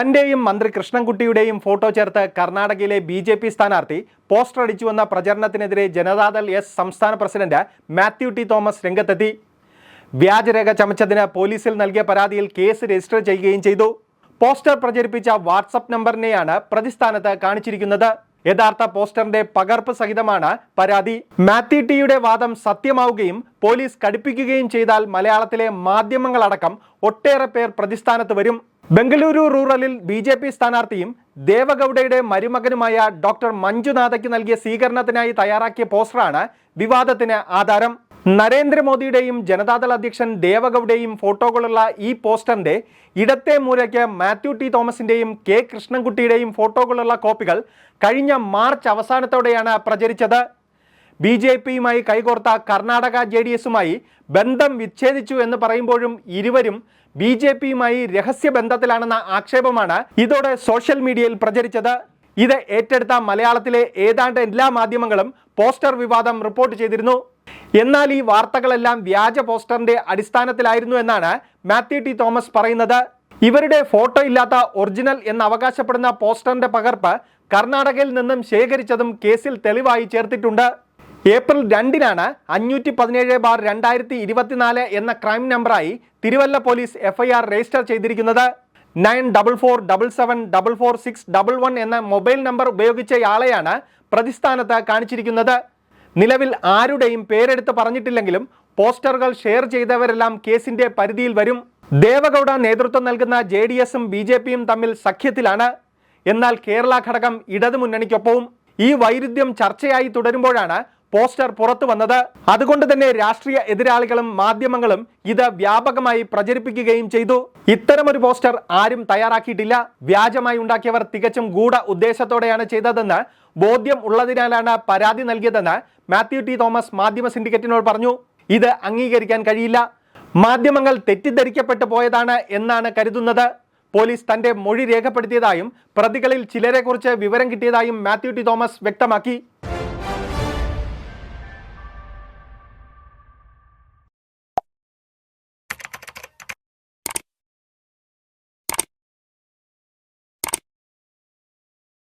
തന്റെയും മന്ത്രി കൃഷ്ണൻകുട്ടിയുടെയും ഫോട്ടോ ചേർത്ത് കർണാടകയിലെ ബി ജെ പി സ്ഥാനാർത്ഥി പോസ്റ്റർ അടിച്ചുവെന്ന പ്രചരണത്തിനെതിരെ ജനതാദൾ എസ് സംസ്ഥാന പ്രസിഡന്റ് മാത്യു ടി തോമസ് രംഗത്തെത്തി. വ്യാജരേഖ ചമച്ചതിന് പോലീസിൽ നൽകിയ പരാതിയിൽ കേസ് രജിസ്റ്റർ ചെയ്യുകയും ചെയ്തു. പോസ്റ്റർ പ്രചരിപ്പിച്ച വാട്സപ്പ് നമ്പറിനെയാണ് പ്രതിസ്ഥാനത്ത് കാണിച്ചിരിക്കുന്നത്. യഥാർത്ഥ പോസ്റ്ററിന്റെ പകർപ്പ് സഹിതമാണ് പരാതി. മാത്യു ടിയുടെ വാദം സത്യമാവുകയും പോലീസ് കടുപ്പിക്കുകയും ചെയ്താൽ മലയാളത്തിലെ മാധ്യമങ്ങളടക്കം ഒട്ടേറെ പേർ പ്രതിസ്ഥാനത്ത് വരും. ബംഗളൂരു റൂറലിൽ ബി ജെ പി സ്ഥാനാർത്ഥിയും ദേവഗൌഡയുടെ മരുമകനുമായ ഡോക്ടർ മഞ്ജുനാഥയ്ക്ക് നൽകിയ സ്വീകരണത്തിനായി തയ്യാറാക്കിയ പോസ്റ്ററാണ് വിവാദത്തിന് ആധാരം. നരേന്ദ്രമോദിയുടെയും ജനതാദൾ അധ്യക്ഷൻ ദേവഗൌഡയും ഫോട്ടോകളുള്ള ഈ പോസ്റ്ററിന്റെ ഇടത്തെ മൂലയ്ക്ക് മാത്യു ടി തോമസിന്റെയും കെ കൃഷ്ണൻകുട്ടിയുടെയും ഫോട്ടോകളുള്ള കോപ്പികൾ കഴിഞ്ഞ മാർച്ച് അവസാനത്തോടെയാണ് പ്രചരിച്ചത്. ബി ജെ പിയുമായി കൈകോർത്ത കർണാടക ജെ ഡി എസുമായി ബന്ധം വിച്ഛേദിച്ചു എന്ന് പറയുമ്പോഴും ഇരുവരും ബി ജെ പിയുമായി രഹസ്യ ബന്ധത്തിലാണെന്ന ആക്ഷേപമാണ് ഇതോടെ സോഷ്യൽ മീഡിയയിൽ പ്രചരിച്ചത്. ഇത് ഏറ്റെടുത്ത മലയാളത്തിലെ ഏതാണ്ട് എല്ലാ മാധ്യമങ്ങളും പോസ്റ്റർ വിവാദം റിപ്പോർട്ട് ചെയ്തിരുന്നു. എന്നാൽ ഈ വാർത്തകളെല്ലാം വ്യാജ പോസ്റ്ററിന്റെ അടിസ്ഥാനത്തിലായിരുന്നു എന്നാണ് മാത്യു ടി തോമസ് പറയുന്നത്. ഇവരുടെ ഫോട്ടോ ഇല്ലാത്ത ഒറിജിനൽ എന്ന് അവകാശപ്പെടുന്ന പോസ്റ്ററിന്റെ പകർപ്പ് കർണാടകയിൽ നിന്നും ശേഖരിച്ചതും കേസിൽ തെളിവായി ചേർത്തിട്ടുണ്ട്. ഏപ്രിൽ രണ്ടിനാണ് അഞ്ഞൂറ്റി പതിനേഴ് ബാർ രണ്ടായിരത്തി ഇരുപത്തിനാല് എന്ന ക്രൈം നമ്പറായി തിരുവല്ല പോലീസ് എഫ്ഐആർ രജിസ്റ്റർ ചെയ്തിരിക്കുന്നത്. Nine double four double seven double four six double one എന്ന മൊബൈൽ നമ്പർ ഉപയോഗിച്ചയാളെയാണ് പ്രതിസ്ഥാനത്ത് കാണിച്ചിരിക്കുന്നത്. നിലവിൽ ആരുടെയും പേരെടുത്ത് പറഞ്ഞിട്ടില്ലെങ്കിലും പോസ്റ്ററുകൾ ഷെയർ ചെയ്തവരെല്ലാം കേസിന്റെ പരിധിയിൽ വരും. ദേവഗൌഡ നേതൃത്വം നൽകുന്ന ജെ ഡി എസും ബി ജെ പിയും തമ്മിൽ സഖ്യത്തിലാണ്. എന്നാൽ കേരള ഘടകം ഇടതുമുന്നണിക്കൊപ്പവും. ഈ വൈരുദ്ധ്യം ചർച്ചയായി തുടരുമ്പോഴാണ് പോസ്റ്റർ പുറത്തു വന്നത്. അതുകൊണ്ട് തന്നെ രാഷ്ട്രീയ എതിരാളികളും മാധ്യമങ്ങളും ഇത് വ്യാപകമായി പ്രചരിപ്പിക്കുകയും ചെയ്തു. ഇത്തരമൊരു പോസ്റ്റർ ആരും തയ്യാറാക്കിയിട്ടില്ല. വ്യാജമായി ഉണ്ടാക്കിയവർ തികച്ചും ഗൂഢ ഉദ്ദേശത്തോടെയാണ് ചെയ്തതെന്ന് ബോധ്യം ഉള്ളതിനാലാണ് പരാതി നൽകിയതെന്ന് മാത്യു ടി തോമസ് മാധ്യമ സിൻഡിക്കേറ്റിനോട് പറഞ്ഞു. ഇത് അംഗീകരിക്കാൻ കഴിയില്ല. മാധ്യമങ്ങൾ തെറ്റിദ്ധരിക്കപ്പെട്ടു പോയതാണ് എന്നാണ് കരുതുന്നത്. പോലീസ് തന്റെ മൊഴി രേഖപ്പെടുത്തിയതായും പ്രതികളിൽ ചിലരെക്കുറിച്ച് വിവരം കിട്ടിയതായും മാത്യു ടി തോമസ് വ്യക്തമാക്കി.